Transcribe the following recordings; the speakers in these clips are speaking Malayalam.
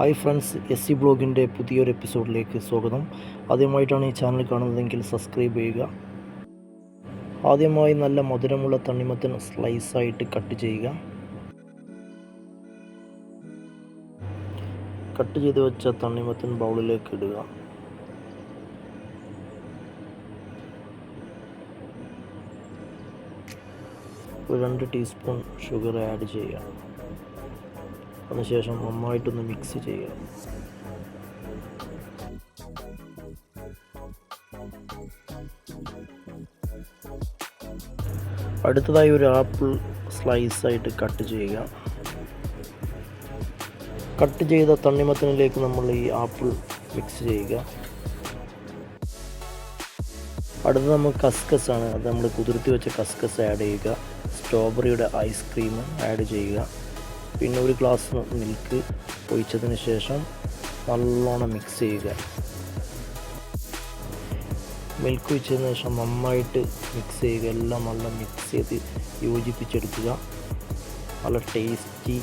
ഹായ് ഫ്രണ്ട്സ് എസ് സി ബ്ലോഗിന്റെ പുതിയൊരു എപ്പിസോഡിലേക്ക് സ്വാഗതം. ആദ്യമായിട്ടാണ് ഈ ചാനൽ കാണുന്നതെങ്കിൽ സബ്സ്ക്രൈബ് ചെയ്യുക. ആദ്യമായി നല്ല മധുരമുള്ള തണ്ണിമത്തൻ സ്ലൈസായിട്ട് കട്ട് ചെയ്യുക. കട്ട് ചെയ്ത് വെച്ച തണ്ണിമത്തൻ ബൗളിലേക്ക് ഇടുക. ഒരു രണ്ട് ടീസ്പൂൺ ഷുഗർ ആഡ് ചെയ്യുക. അതിനുശേഷം നന്നായിട്ടൊന്ന് മിക്സ് ചെയ്യുക. അടുത്തതായി ഒരു ആപ്പിൾ സ്ലൈസായിട്ട് കട്ട് ചെയ്യുക. കട്ട് ചെയ്ത തണ്ണിമത്തനിലേക്ക് നമ്മൾ ഈ ആപ്പിൾ മിക്സ് ചെയ്യുക. അടുത്തത് നമ്മൾ കസ്കസ് ആണ്. അത് നമ്മൾ കുതിർത്തി വെച്ച കസ്കസ് ആഡ് ചെയ്യുക. സ്ട്രോബെറിയുടെ ഐസ്ക്രീം ആഡ് ചെയ്യുക. പിന്നെ ഒരു ഗ്ലാസ് മിൽക്ക് ഒഴിച്ചതിന് ശേഷം നല്ലോണം മിക്സ് ചെയ്യുക. മിൽക്ക് ഒഴിച്ചതിന് ശേഷം നന്നായിട്ട് മിക്സ് ചെയ്യുക. എല്ലാം നല്ല മിക്സ് ചെയ്ത് യോജിപ്പിച്ചെടുക്കുക. നല്ല ടേസ്റ്റി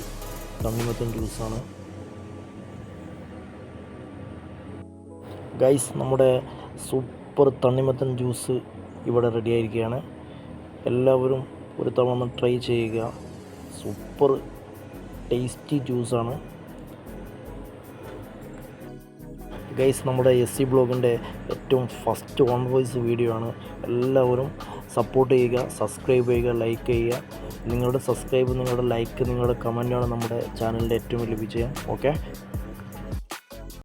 തണ്ണിമത്തൻ ജ്യൂസാണ് ഗൈസ് നമ്മുടെ സൂപ്പർ തണ്ണിമത്തൻ ജ്യൂസ് ഇവിടെ റെഡി ആയിരിക്കുകയാണ്. എല്ലാവരും ഒരു തവണ ട്രൈ ചെയ്യുക. സൂപ്പർ ടേസ്റ്റി ജ്യൂസാണ്. ഗൈസ് നമ്മുടെ എസ് സി ബ്ലോഗിന്റെ ഏറ്റവും ഫസ്റ്റ് ഓൺ വോയിസ് വീഡിയോ ആണ്. എല്ലാവരും സപ്പോർട്ട് ചെയ്യുക സബ്സ്ക്രൈബ് ചെയ്യുക ലൈക്ക് ചെയ്യുക. നിങ്ങളുടെ സബ്സ്ക്രൈബ് നിങ്ങളുടെ ലൈക്ക് നിങ്ങളുടെ കമന്റാണ് നമ്മുടെ ചാനലിന്റെ ഏറ്റവും വലിയ വിജയം. ഓക്കെ?